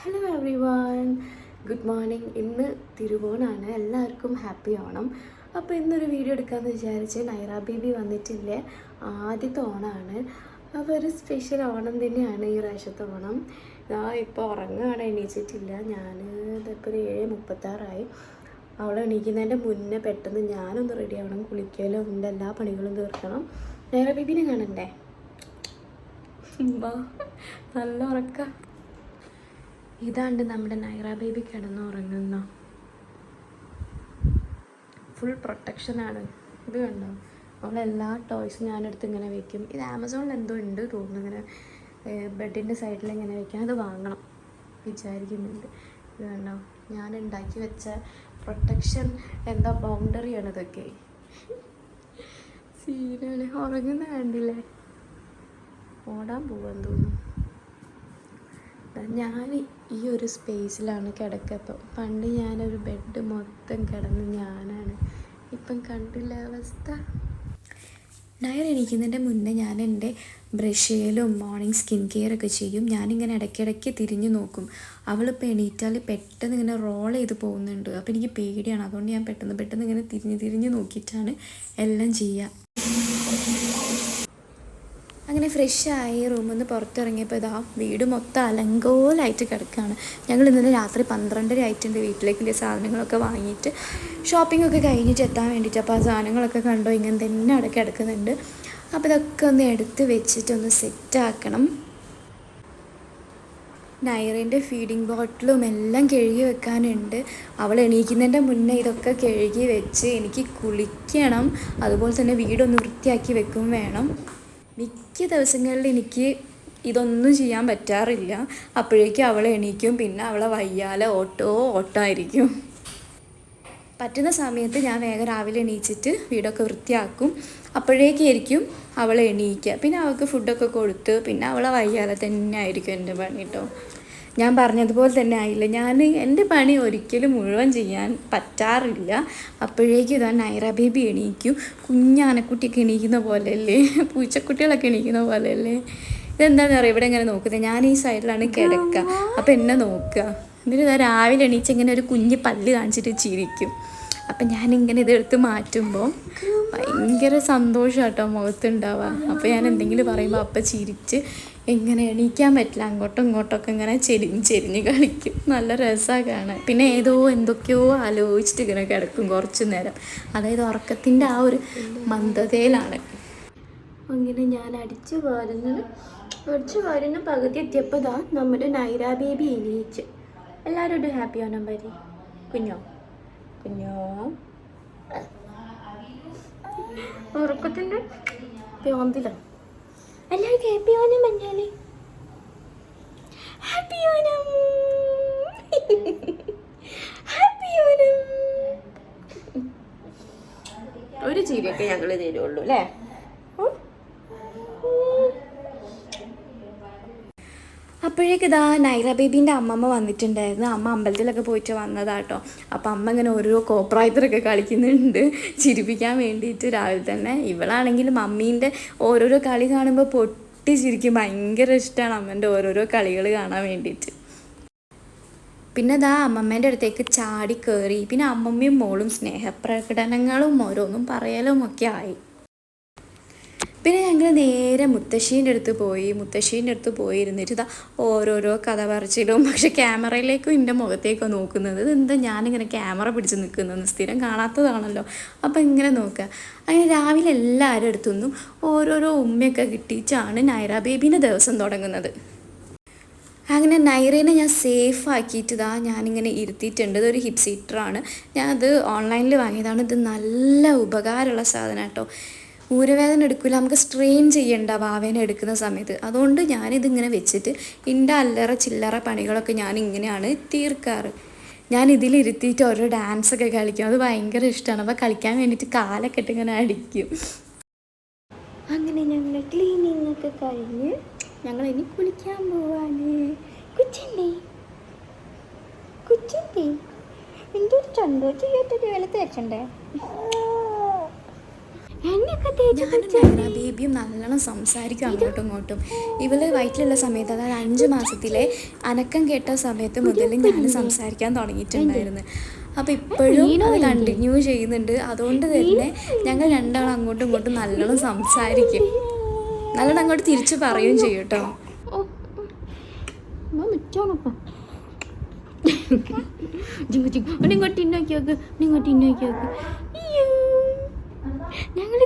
Hello everyone good morning ഇന്ന് തിരുവോണാണ്. എല്ലാവർക്കും ഹാപ്പി ഓണം. അപ്പോൾ ഇന്നൊരു വീഡിയോ എടുക്കാമെന്ന് വിചാരിച്ച് നൈറ ബേബി വന്നിട്ടില്ലേ? ആദ്യത്തെ ഓണമാണ് അപ്പോൾ ഒരു സ്പെഷ്യൽ ഓണം തന്നെയാണ് ഈ പ്രാവശ്യത്തെ ഓണം. ഞാൻ ഇപ്പോൾ ഉറങ്ങുകയാണ് എണീച്ചിട്ടില്ല. ഞാൻ ഇതിപ്പോൾ ഒരു ഏഴ് മുപ്പത്താറായി. അവൾ എണീക്കുന്നതിന്റെ മുന്നേ പെട്ടെന്ന് ഞാനൊന്ന് റെഡി ആവണം. കുളിക്കലും ഉണ്ട് എല്ലാ പണികളും തീർക്കണം. നൈറ ബേബിനെ കാണണ്ടേ? നല്ല ഉറക്ക. ഇതാണ്ട് നമ്മുടെ നൈറ ബേബി കിടന്നുറങ്ങുന്ന. ഫുൾ പ്രൊട്ടക്ഷനാണ് ഇത് കണ്ടോ? അവളെല്ലാ ടോയ്സും ഞാനെടുത്ത് ഇങ്ങനെ വെക്കും. ഇത് ആമസോണിൽ എന്തോ ഉണ്ട് തോന്നുന്നു. ഇങ്ങനെ ബെഡിന്റെ സൈഡിൽ ഇങ്ങനെ വെക്കാൻ അത് വാങ്ങണം. വിചാരിക്കുന്നുണ്ട്. ഇത് കണ്ടോ? ഞാൻ ഉണ്ടാക്കി വെച്ച പ്രൊട്ടക്ഷൻ എന്താ ബൗണ്ടറിയാണ് ഇതൊക്കെ സീനാണ് ഉറങ്ങുന്ന കണ്ടില്ലേ? ഓടാൻ പോവാൻ തോന്നുന്നു. ഞാൻ ഈ ഒരു സ്പേസിലാണ് കിടക്കപ്പം പണ്ട് ഞാനൊരു ബെഡ് മൊത്തം കിടന്ന് ഞാനാണ്. ഇപ്പം കണ്ടില്ല അവസ്ഥ. ഡയർ എണീക്കുന്നതിന്റെ മുന്നേ ഞാൻ എന്റെ ബ്രഷ് ചെയ്യലും മോർണിംഗ് സ്കിൻ കെയർ ഒക്കെ ചെയ്യും. ഞാനിങ്ങനെ ഇടയ്ക്കിടയ്ക്ക് തിരിഞ്ഞു നോക്കും. അവളിപ്പോൾ എണീറ്റാൽ പെട്ടെന്ന് ഇങ്ങനെ റോൾ ചെയ്ത് പോകുന്നുണ്ട്. അപ്പോൾ എനിക്ക് പേടിയാണ്. അതുകൊണ്ട് ഞാൻ പെട്ടെന്ന് പെട്ടെന്ന് ഇങ്ങനെ തിരിഞ്ഞ് തിരിഞ്ഞ് നോക്കിയിട്ടാണ് എല്ലാം ചെയ്യുക. അങ്ങനെ ഫ്രഷായി റൂമിൽ നിന്ന് പുറത്തിറങ്ങിയപ്പോൾ ഇതാ വീട് മൊത്തം അലങ്കോലായിട്ട് കിടക്കുകയാണ്. ഞങ്ങൾ ഇന്നലെ രാത്രി പന്ത്രണ്ടര ആയിട്ടുണ്ട് വീട്ടിലേക്കുള്ള സാധനങ്ങളൊക്കെ വാങ്ങിയിട്ട് ഷോപ്പിംഗ് ഒക്കെ കഴിഞ്ഞിട്ട് എത്താൻ വേണ്ടിയിട്ട് അപ്പോൾ ആ സാധനങ്ങളൊക്കെ കണ്ടോ ഇങ്ങനെ തന്നെ അവിടെ കിടക്കുന്നുണ്ട്. അപ്പോൾ ഇതൊക്കെ ഒന്ന് എടുത്ത് വെച്ചിട്ടൊന്ന് സെറ്റാക്കണം നൈറിന്റെ ഫീഡിങ് ബോട്ടിലും എല്ലാം കഴുകി വെക്കാനുണ്ട്. അവൾ എണീക്കുന്നതിന്റെ മുന്നേ ഇതൊക്കെ കഴുകി വെച്ച് എനിക്ക് കുളിക്കണം. അതുപോലെ തന്നെ വീടൊന്ന് വൃത്തിയാക്കി വെക്കും വേണം. മിക്ക ദിവസങ്ങളിൽ എനിക്ക് ഇതൊന്നും ചെയ്യാൻ പറ്റാറില്ല. അപ്പോഴേക്കും അവൾ എണീക്കും. പിന്നെ അവളെ വയ്യാലെ ഓട്ടോ ഓട്ടമായിരിക്കും പറ്റുന്ന സമയത്ത് ഞാൻ വേഗം രാവിലെ എണീച്ചിട്ട് വീടൊക്കെ വൃത്തിയാക്കും. അപ്പോഴേക്കായിരിക്കും അവൾ എണീക്കുക പിന്നെ അവൾക്ക് ഫുഡൊക്കെ കൊടുത്ത് പിന്നെ അവളെ വയ്യാതെ തന്നെ ആയിരിക്കും എന്റെ പണി കേട്ടോ ഞാൻ പറഞ്ഞതുപോലെ തന്നെ ആയില്ല. ഞാൻ എന്റെ പണി ഒരിക്കലും മുഴുവൻ ചെയ്യാൻ പറ്റാറില്ല. അപ്പോഴേക്കും ഇതാ നൈറ ബേബി എണീക്കും കുഞ്ഞാനക്കുട്ടിയൊക്കെ എണീക്കുന്ന പോലെയല്ലേ? പൂച്ചക്കുട്ടികളൊക്കെ എണീക്കുന്ന പോലെയല്ലേ? ഇതെന്താണെന്ന് അറിയാം? ഇവിടെ ഇങ്ങനെ നോക്കുന്നത്? ഞാൻ ഈ സൈഡിലാണ് കിടക്കുക. അപ്പം എന്നെ നോക്കുക. എന്നിട്ട് ഇതാ രാവിലെ എണീച്ച് ഇങ്ങനെ ഒരു കുഞ്ഞ് പല്ല് കാണിച്ചിട്ട് ചിരിക്കും. അപ്പം ഞാനിങ്ങനെ ഇതെടുത്ത് മാറ്റുമ്പോൾ ഭയങ്കര സന്തോഷം കേട്ടോ മുഖത്തുണ്ടാവുക അപ്പോൾ ഞാൻ എന്തെങ്കിലും പറയുമ്പോൾ അപ്പം ചിരിച്ച് എങ്ങനെ എണീക്കാൻ പറ്റില്ല അങ്ങോട്ടും ഇങ്ങോട്ടൊക്കെ ഇങ്ങനെ ചെരിഞ്ഞ് ചെരിഞ്ഞ് കളിക്കും. നല്ല രസമാണ് കാണാൻ. പിന്നെ ഏതോ എന്തൊക്കെയോ ആലോചിച്ചിട്ട് ഇങ്ങനെ കിടക്കും കുറച്ച് നേരം. അതായത് ഉറക്കത്തിന്റെ ആ ഒരു മന്ദതയിലാണ്. അങ്ങനെ ഞാൻ അടിച്ചു വാരുന്നത് അടിച്ചു വാരുന്ന പകുതി എത്തിയപ്പോൾ നമ്മുടെ നൈറ ബേബി എണീച്ച്. എല്ലാവരും ഒരു ഹാപ്പി ഓണം പരി കുഞ്ഞോ? കുഞ്ഞോ ഉറക്കത്തിന്റെ പ്യോന്തിലാണ് എല്ലാവർക്കും ഹാപ്പി ഓനം മഞ്ഞാലി. ഹാപ്പി ഓനം ഹാപ്പി ഓനം ഒരു ചിരിയൊക്കെ ഞങ്ങൾ തരുള്ളൂ അല്ലേ? അപ്പോഴേക്ക് ഇതാ നൈറ ബേബീന്റെ അമ്മമ്മ വന്നിട്ടുണ്ടായിരുന്നു. അമ്മ അമ്പലത്തിലൊക്കെ പോയിട്ട് വന്നതാട്ടോ. അപ്പം അമ്മ ഇങ്ങനെ ഓരോ കോപ്രായത്തിലൊക്കെ കളിക്കുന്നുണ്ട്. ചിരിപ്പിക്കാൻ വേണ്ടിയിട്ട് രാവിലെ തന്നെ. ഇവളാണെങ്കിൽ മമ്മീന്റെ ഓരോരോ കളി കാണുമ്പോൾ പൊട്ടി ചിരിക്കും. ഭയങ്കര ഇഷ്ടമാണ് അമ്മേന്റെ ഓരോരോ കളികൾ കാണാൻ വേണ്ടിയിട്ട്. പിന്നെ ദാ അമ്മമ്മേന്റെ അടുത്തേക്ക് ചാടി കയറി പിന്നെ അമ്മമ്മയും മോളും സ്നേഹപ്രകടനങ്ങളും ഓരോന്നും പറയലും ഒക്കെ ആയി. പിന്നെ ഞങ്ങൾ നേരെ മുത്തശ്ശീന്റെ അടുത്ത് പോയി. മുത്തശ്ശീന്റെ അടുത്ത് പോയി ഇരുന്നിട്ട് ഇതാ ഓരോരോ കഥ പറച്ചിലും പക്ഷെ ക്യാമറയിലേക്കും എന്റെ മുഖത്തേക്കോ നോക്കുന്നത് ഇതെന്താ ഞാനിങ്ങനെ ക്യാമറ പിടിച്ച് നിൽക്കുന്നത്? സ്ഥിരം കാണാത്തതാണല്ലോ. അപ്പോൾ ഇങ്ങനെ നോക്കുക. അങ്ങനെ രാവിലെ എല്ലാവരും അടുത്തുനിന്നും ഓരോരോ ഉമ്മയൊക്കെ കിട്ടിയിട്ടാണ് നൈറ ബേബീന്റെ ദിവസം തുടങ്ങുന്നത്. അങ്ങനെ നൈറേനെ ഞാൻ സേഫ് ആക്കിയിട്ട് ഇതാ ഞാനിങ്ങനെ ഇരുത്തിയിട്ടുണ്ട്. ഇതൊരു ഹിപ്പ് സീറ്ററാണ് ഞാൻ അത് ഓൺലൈനിൽ വാങ്ങിയതാണ്. ഇത് നല്ല ഉപകാരമുള്ള സാധനം കേട്ടോ. ഊരവേദന എടുക്കില്ല നമുക്ക് സ്ട്രെയിൻ ചെയ്യേണ്ട വാവേനെ എടുക്കുന്ന സമയത്ത്. അതുകൊണ്ട് ഞാനിതിങ്ങനെ വെച്ചിട്ട് എന്റെ അല്ലറ ചില്ലറ പണികളൊക്കെ ഞാൻ ഇങ്ങനെയാണ് തീർക്കാറ്. ഞാൻ ഇതിലിരുത്തിയിട്ട് ഓരോ ഡാൻസൊക്കെ കളിക്കും. അത് ഭയങ്കര ഇഷ്ടമാണ് അപ്പോൾ കളിക്കാൻ വേണ്ടിയിട്ട് കാലൊക്കെ ഇട്ട് ഇങ്ങനെ അടിക്കും. അങ്ങനെ ഞങ്ങൾ ക്ലീനിങ് ഒക്കെ കഴിഞ്ഞ് ഞങ്ങൾ ഇനി കുളിക്കാൻ പോവാണ്. കുച്ചണ്ടേ കുച്ചണ്ടേ ഒരു ചന്തോ? ചെയ്യാത്തൊരു എണ്ണയൊക്കെ തേച്ച് ഞാനും ബേബിയും നല്ലോണം സംസാരിക്കും അങ്ങോട്ടും ഇങ്ങോട്ടും. ഇവൾ വയറ്റിലുള്ള സമയത്ത് അതായത് അഞ്ച് മാസത്തിലെ അനക്കം കേട്ട സമയത്ത് മുതൽ ഞാൻ സംസാരിക്കാൻ തുടങ്ങിയിട്ടുണ്ടായിരുന്നു. അപ്പോൾ ഇപ്പോഴും അത് കണ്ടിന്യൂ ചെയ്യുന്നുണ്ട്. അതുകൊണ്ട് തന്നെ ഞങ്ങൾ രണ്ടാളും അങ്ങോട്ടും ഇങ്ങോട്ടും നല്ലോണം സംസാരിക്കും. നല്ലോണം അങ്ങോട്ട് തിരിച്ചു പറയുകയും ചെയ്യും കേട്ടോ. ജിങ്കു ഇങ്ങോട്ട് ഇന്നോക്കി നോക്ക്. ഇന്നോക്കി നോക്ക്.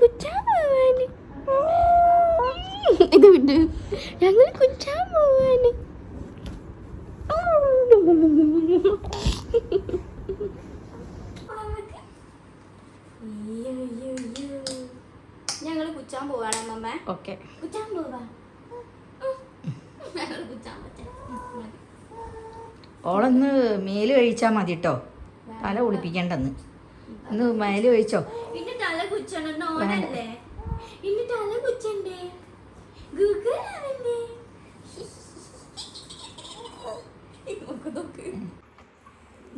കുച്ചാൻ പോവാന് ഇത് വിട്ട് ഞങ്ങൾ കുച്ചാൻ പോവാന് ഞങ്ങൾ കുച്ചാൻ പോവാണ് അമ്മമ്മ. ഓക്കെ. കുച്ചാൻ പോവാ ഞങ്ങൾ കുച്ചാൻ പറ്റാ ഓളൊന്ന് മേൽ കഴിച്ചാൽ മതി കേട്ടോ തല കുളിപ്പിക്കണ്ടെന്ന്. ഒന്ന് മേൽ കഴിച്ചോ? തല ഓനല്ലേ തല കുച്ചണ്ടേ ഗൂഗിൾ ആവണ്ടേ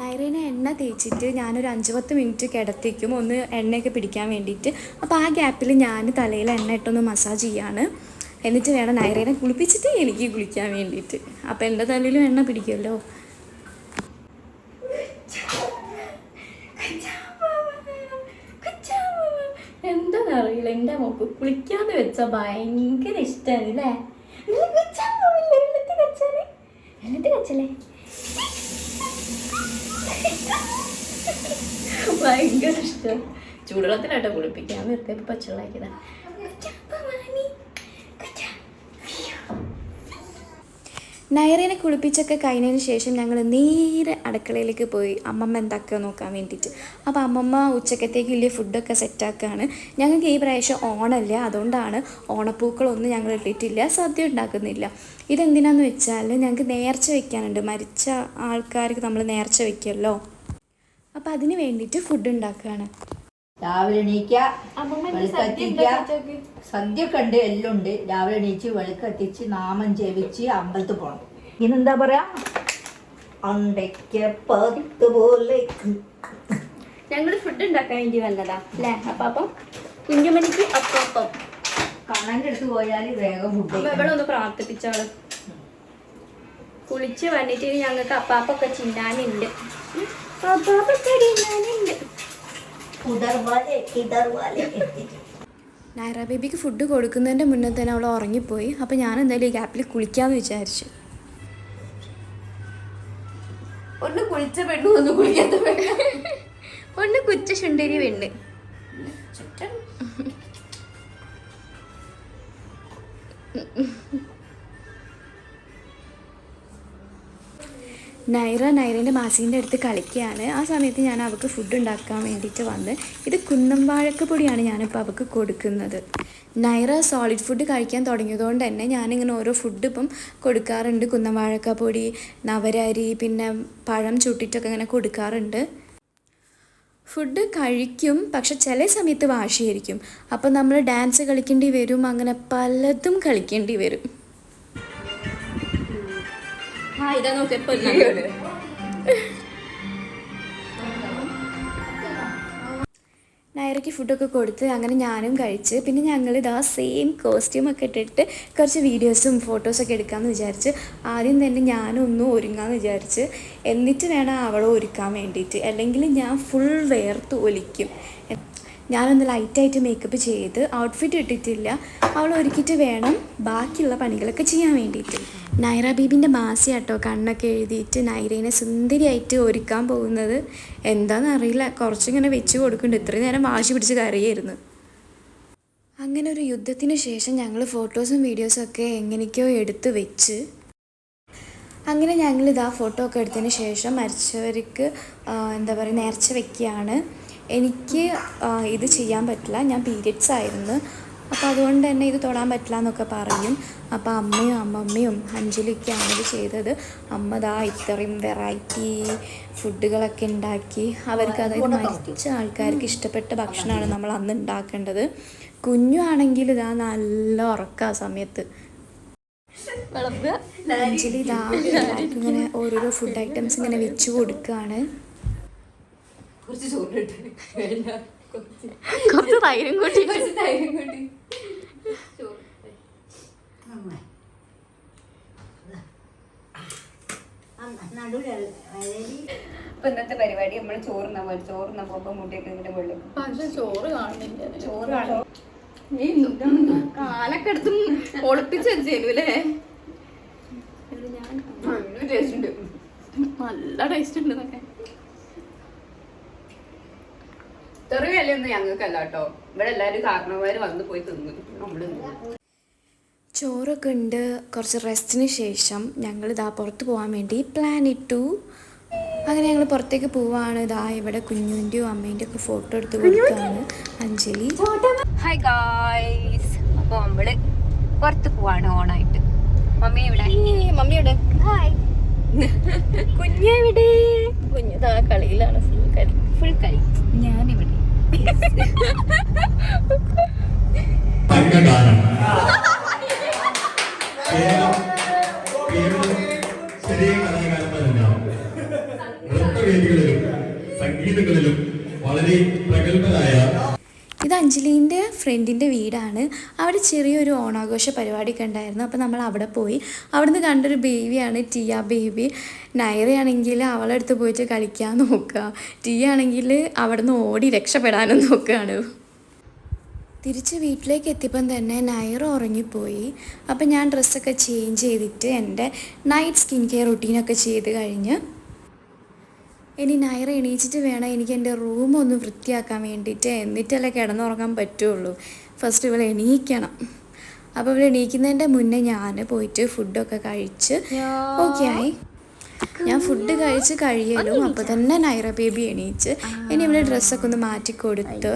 നൈറേനെ എണ്ണ തേച്ചിട്ട് ഞാനൊരു അഞ്ച് പത്ത് മിനിറ്റ് കിടത്തിക്കും. ഒന്ന് എണ്ണയൊക്കെ പിടിക്കാൻ വേണ്ടിയിട്ട്. അപ്പോൾ ആ ഗ്യാപ്പിൽ ഞാൻ തലയിൽ എണ്ണ ഇട്ടൊന്ന് മസാജ് ചെയ്യാണ്. എന്നിട്ട് വേണം നൈറേനെ കുളിപ്പിച്ചിട്ട് എനിക്ക് കുളിക്കാൻ വേണ്ടിയിട്ട്. അപ്പോൾ എന്റെ തലയിലും എണ്ണ പിടിക്കുമല്ലോ. എന്റെ മോക്ക് കുളിക്കാന്ന് വെച്ച ഭയങ്കര ഇഷ്ടമാണ് അല്ലേ വെള്ളത്തിൽ വെച്ചാലേ? വെള്ളത്തിൽ വെച്ചല്ലേ? ഭയങ്കര ഇഷ്ടം. ചൂടുവെള്ളത്തിലാട്ടോ കുളിപ്പിക്കാൻ. പച്ചവെള്ളം ഇപ്പൊ നയറേനെ കുളിപ്പിച്ചൊക്കെ കഴിഞ്ഞതിന് ശേഷം ഞങ്ങൾ നേരെ അടുക്കളയിലേക്ക് പോയി അമ്മമ്മ എന്താക്കുക നോക്കാൻ വേണ്ടിയിട്ട്. അപ്പോൾ അമ്മമ്മ ഉച്ചക്കത്തേക്ക് വലിയ ഫുഡൊക്കെ സെറ്റാക്കുകയാണ് ഞങ്ങൾക്ക് ഈ പ്രാവശ്യം ഓണമല്ല. അതുകൊണ്ടാണ് ഓണപ്പൂക്കളൊന്നും ഞങ്ങൾ ഇട്ടിട്ടില്ല. സദ്യ ഉണ്ടാക്കുന്നില്ല. ഇതെന്തിനാന്ന് വെച്ചാൽ ഞങ്ങൾക്ക് നേർച്ച വെക്കാനുണ്ട്. മരിച്ച ആൾക്കാർക്ക് നമ്മൾ നേർച്ച വെക്കുമല്ലോ. അപ്പോൾ അതിന് വേണ്ടിയിട്ട് ഫുഡ് ഉണ്ടാക്കുകയാണ്. രാവിലെ എണീക്ക വെളുക്കത്തിക്ക സദ്യ കണ്ട് എല്ലുണ്ട് എല്ലാം ഉണ്ട് രാവിലെ എണീച്ച് വെളുക്കത്തിച്ച് നാമം ജപിച്ച് അമ്പലത്തിൽ പോണം. ഇന്നെന്താ പറയാ? അണ്ടയ്ക്ക പത്ത് പോലെ. ഞങ്ങൾ ഫുഡ് ഉണ്ടാക്കാൻ വേണ്ടി വന്നതാ അല്ലേ? അപ്പൊ അപ്പം കുഞ്ഞുമണിക്ക് അപ്പം. കണ്ണന്റെ അടുത്ത് പോയാൽ വേഗം ഫുഡ് എവിടെ ഒന്ന് പ്രാർത്ഥിപ്പിച്ചോളൂ. കുളിച്ച് വന്നിട്ട് ഞങ്ങൾക്ക് അപ്പാപ്പൊക്കെ ചിന്നാനുണ്ട് അപ്പാപ്പൊക്കെ കിതർവാലെ നൈറ ബേബിക്ക് ഫുഡ് കൊടുക്കുന്നതിന്റെ മുന്നേ തന്നെ അവൾ ഉറങ്ങിപ്പോയി. അപ്പോൾ ഞാൻ എന്തായാലും ഈ ഗ്യാപ്പിൽ കുളിക്കാമെന്ന് വിചാരിച്ചു. ഒന്ന് കുളിച്ച പെണ്ണു ഒന്ന് കുളിക്കാത്ത പെണ്ണ്. ഒന്ന് കുച്ച ശുണ്ടരി പെണ്ണ്. നൈറ നൈറേന്റെ മാസീന്റെ അടുത്ത് കളിക്കുകയാണ്. ആ സമയത്ത് ഞാൻ അവൾക്ക് ഫുഡ് ഉണ്ടാക്കാൻ വേണ്ടിയിട്ട് വന്ന് ഇത് കുന്നം വാഴക്കപ്പൊടിയാണ് ഞാനിപ്പോൾ അവൾക്ക് കൊടുക്കുന്നത്. നൈറ സോളിഡ് ഫുഡ് കഴിക്കാൻ തുടങ്ങിയതുകൊണ്ട് തന്നെ ഞാനിങ്ങനെ ഓരോ ഫുഡ് ഇപ്പം കൊടുക്കാറുണ്ട്. കുന്നം വാഴക്കപ്പൊടി നവരരി പിന്നെ പഴം ചുട്ടിട്ടൊക്കെ ഇങ്ങനെ കൊടുക്കാറുണ്ട്. ഫുഡ് കഴിക്കും പക്ഷെ ചില സമയത്ത് വാശിയായിരിക്കും. അപ്പം നമ്മൾ ഡാൻസ് കളിക്കേണ്ടി വരും അങ്ങനെ പലതും കളിക്കേണ്ടി വരും. ആ ഇതാ നോക്കിയപ്പോൾ നയറയ്ക്ക് ഫുഡൊക്കെ കൊടുത്ത് അങ്ങനെ ഞാനും കഴിച്ച് പിന്നെ ഞങ്ങൾ ഇതാ സെയിം കോസ്റ്റ്യൂമൊക്കെ ഇട്ടിട്ട് കുറച്ച് വീഡിയോസും ഫോട്ടോസൊക്കെ എടുക്കാമെന്ന് വിചാരിച്ച് ആദ്യം തന്നെ ഞാനൊന്നും ഒരുങ്ങാമെന്ന് വിചാരിച്ച് എന്നിട്ട് വേണം അവളെ ഒരുക്കാൻ വേണ്ടിയിട്ട്. അല്ലെങ്കിൽ ഞാൻ ഫുൾ വേർത്ത് ഒലിക്കും. ഞാനൊന്ന് ലൈറ്റായിട്ട് മേക്കപ്പ് ചെയ്ത് ഔട്ട്ഫിറ്റ് ഇട്ടിട്ടില്ല. അവൾ ഒരുക്കിയിട്ട് വേണം ബാക്കിയുള്ള പണികളൊക്കെ ചെയ്യാൻ വേണ്ടിയിട്ട്. നൈറ ബീബിന്റെ മാസി കേട്ടോ കണ്ണൊക്കെ എഴുതിയിട്ട് നൈറേനെ സുന്ദരിയായിട്ട് ഒരുക്കാൻ പോകുന്നത്. എന്താണെന്നറിയില്ല കുറച്ചിങ്ങനെ വെച്ച് കൊടുക്കുന്നുണ്ട്. ഇത്രയും നേരം വാശി പിടിച്ച് കറിയായിരുന്നു അങ്ങനെ ഒരു യുദ്ധത്തിന് ശേഷം ഞങ്ങൾ ഫോട്ടോസും വീഡിയോസും ഒക്കെ എങ്ങനെയൊക്കെയോ എടുത്ത് വെച്ച്. അങ്ങനെ ഞങ്ങൾ ഇതാ ഫോട്ടോ ഒക്കെ എടുത്തതിന് ശേഷം മരിച്ചവർക്ക് എന്താ പറയുക നേർച്ച വെക്കുകയാണ്. എനിക്ക് ഇത് ചെയ്യാൻ പറ്റില്ല. ഞാൻ പീരിയഡ്സ് ആയിരുന്നു. അപ്പോൾ അതുകൊണ്ട് തന്നെ ഇത് തൊടാൻ പറ്റില്ല എന്നൊക്കെ പറയും. അപ്പോൾ അമ്മയും അമ്മമ്മയും അഞ്ജലിയൊക്കെയാണ് ഇത് ചെയ്തത്. അമ്മ ദാ ഇത്രയും വെറൈറ്റി ഫുഡുകളൊക്കെ ഉണ്ടാക്കി. അവർക്ക് അതായത് മരിച്ച ആൾക്കാർക്ക് ഇഷ്ടപ്പെട്ട ഭക്ഷണമാണ് നമ്മൾ അന്ന് ഉണ്ടാക്കേണ്ടത്. കുഞ്ഞു ആണെങ്കിൽ ഇതാ നല്ല ഉറക്കം ആ സമയത്ത്. അഞ്ജലി ഇതാ ഇങ്ങനെ ഓരോരോ ഫുഡ് ഐറ്റംസ് ഇങ്ങനെ വെച്ച് കൊടുക്കുകയാണ് കുറച്ച് ചോറിട്ട് കുറച്ച്. തൈരും കൂട്ടി. കുറച്ച് തൈരും കൂട്ടി. ഇന്നത്തെ പരിപാടി നമ്മൾ ചോറുന്ന പോലെ ചോറുന്ന പോകുമ്പോ മുട്ടിയൊക്കെ ഇങ്ങനെ വെള്ളം. പക്ഷെ ചോറ് കാണുന്നില്ല. ചോറ് കാണും. കാലൊക്കെ എടുത്തും ഒളിപ്പിച്ച് വെച്ചേരും അല്ലേ? നല്ല ടേസ്റ്റ് ഉണ്ട്. നല്ല ടേസ്റ്റ് ഉണ്ട് എന്നൊക്കെ ചെറിയ വിലയൊന്നും ഞങ്ങൾക്കല്ല കേട്ടോ. ഇവിടെ എല്ലാരും കാരണവന്മാര് വന്ന് പോയി തിന്നു. നമ്മൾ തിന്നു. ചോറൊക്കെ ഉണ്ട്. കുറച്ച് റെസ്റ്റിന് ശേഷം ഞങ്ങൾ ഇതാ പുറത്ത് പോകാൻ വേണ്ടി പ്ലാൻ ഇട്ടു. അങ്ങനെ ഞങ്ങൾ പുറത്തേക്ക് പോവാണ്. ഇതാ ഇവിടെ കുഞ്ഞുവിന്റെയും അമ്മേന്റെ ഒക്കെ ഫോട്ടോ എടുത്ത് കൊടുക്കുകയാണ് അഞ്ജലി. ഹായ് ഗായ്സ് അപ്പൊ നമ്മൾ പുറത്ത് പോവാണ് ഓണായിട്ട്. മമ്മി ഇവിടെ മമ്മിയുടെ ഹായ് കുഞ്ഞെവിടെ കുഞ്ഞു കളിയിലാണ് ഫുൾ കളി ഫുൾ കളി. ഞാനിവിടെ. കേരളം ചെറിയ കലാകാരന്മാരെല്ലാം നൃത്തവേദികളിലും സംഗീതങ്ങളിലും വളരെ പ്രഗത്ഭരായ ഫ്രണ്ടിന്റെ വീടാണ്. അവിടെ ചെറിയൊരു ഓണാഘോഷ പരിപാടിയൊക്കെ ഉണ്ടായിരുന്നു. അപ്പോൾ നമ്മൾ അവിടെ പോയി. അവിടുന്ന് കണ്ടൊരു ബേബിയാണ് ടിയ ബേബി. നയറയാണെങ്കിൽ അവളെ അടുത്ത് പോയിട്ട് കളിക്കാൻ നോക്കുക. ടിയ ആണെങ്കിൽ അവിടുന്ന് ഓടി രക്ഷപ്പെടാനും നോക്കുകയാണ്. തിരിച്ച് വീട്ടിലേക്ക് എത്തിയപ്പം തന്നെ നയർ ഉറങ്ങിപ്പോയി. അപ്പം ഞാൻ ഡ്രസ്സൊക്കെ ചേഞ്ച് ചെയ്തിട്ട് എന്റെ നൈറ്റ് സ്കിൻ കെയർ റുട്ടീനൊക്കെ ചെയ്ത് കഴിഞ്ഞ് ഇനി നൈറ എണീച്ചിട്ട് വേണം എനിക്ക് എന്റെ റൂം ഒന്ന് വൃത്തിയാക്കാൻ വേണ്ടിയിട്ട്. എന്നിട്ടല്ലേ കിടന്നുറങ്ങാൻ പറ്റുള്ളൂ. ഫസ്റ്റ് ഇവൾ എണീക്കണം. അപ്പോൾ ഇവൾ എണീക്കുന്നതിന്റെ മുന്നേ ഞാൻ പോയിട്ട് ഫുഡൊക്കെ കഴിച്ച് ഓക്കെ ആയി. ഞാൻ ഫുഡ് കഴിച്ച് കഴിയലും. അപ്പോൾ തന്നെ നൈറ ബേബി എണീച്ച് ഇനി ഇവിടെ ഡ്രസ്സൊക്കെ ഒന്ന് മാറ്റി കൊടുത്ത്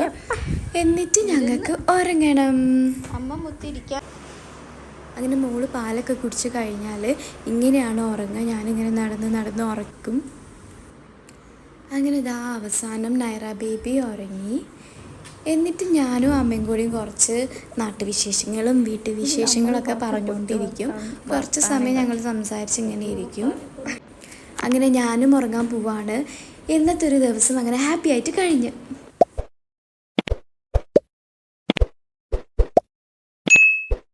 എന്നിട്ട് ഞങ്ങൾക്ക് ഉറങ്ങണം. അമ്മ മുത്തിരിക്കാം അങ്ങനെ മോൾ പാലൊക്കെ കുടിച്ച് കഴിഞ്ഞാൽ ഇങ്ങനെയാണ് ഉറങ്ങുക. ഞാനിങ്ങനെ നടന്ന് നടന്ന് ഉറക്കും. അങ്ങനെ ഇതാ അവസാനം നൈറ ബേബി ഉറങ്ങി. എന്നിട്ട് ഞാനും അമ്മയും കൂടിയും കുറച്ച് നാട്ടുവിശേഷങ്ങളും വീട്ടുവിശേഷങ്ങളൊക്കെ പറഞ്ഞുകൊണ്ടിരിക്കും. കുറച്ച് സമയം ഞങ്ങൾ സംസാരിച്ച് ഇങ്ങനെ ഇരിക്കും. അങ്ങനെ ഞാനും ഉറങ്ങാൻ പോവാണ്. ഇന്നത്തെ ഒരു ദിവസം അങ്ങനെ ഹാപ്പി ആയിട്ട് കഴിഞ്ഞു.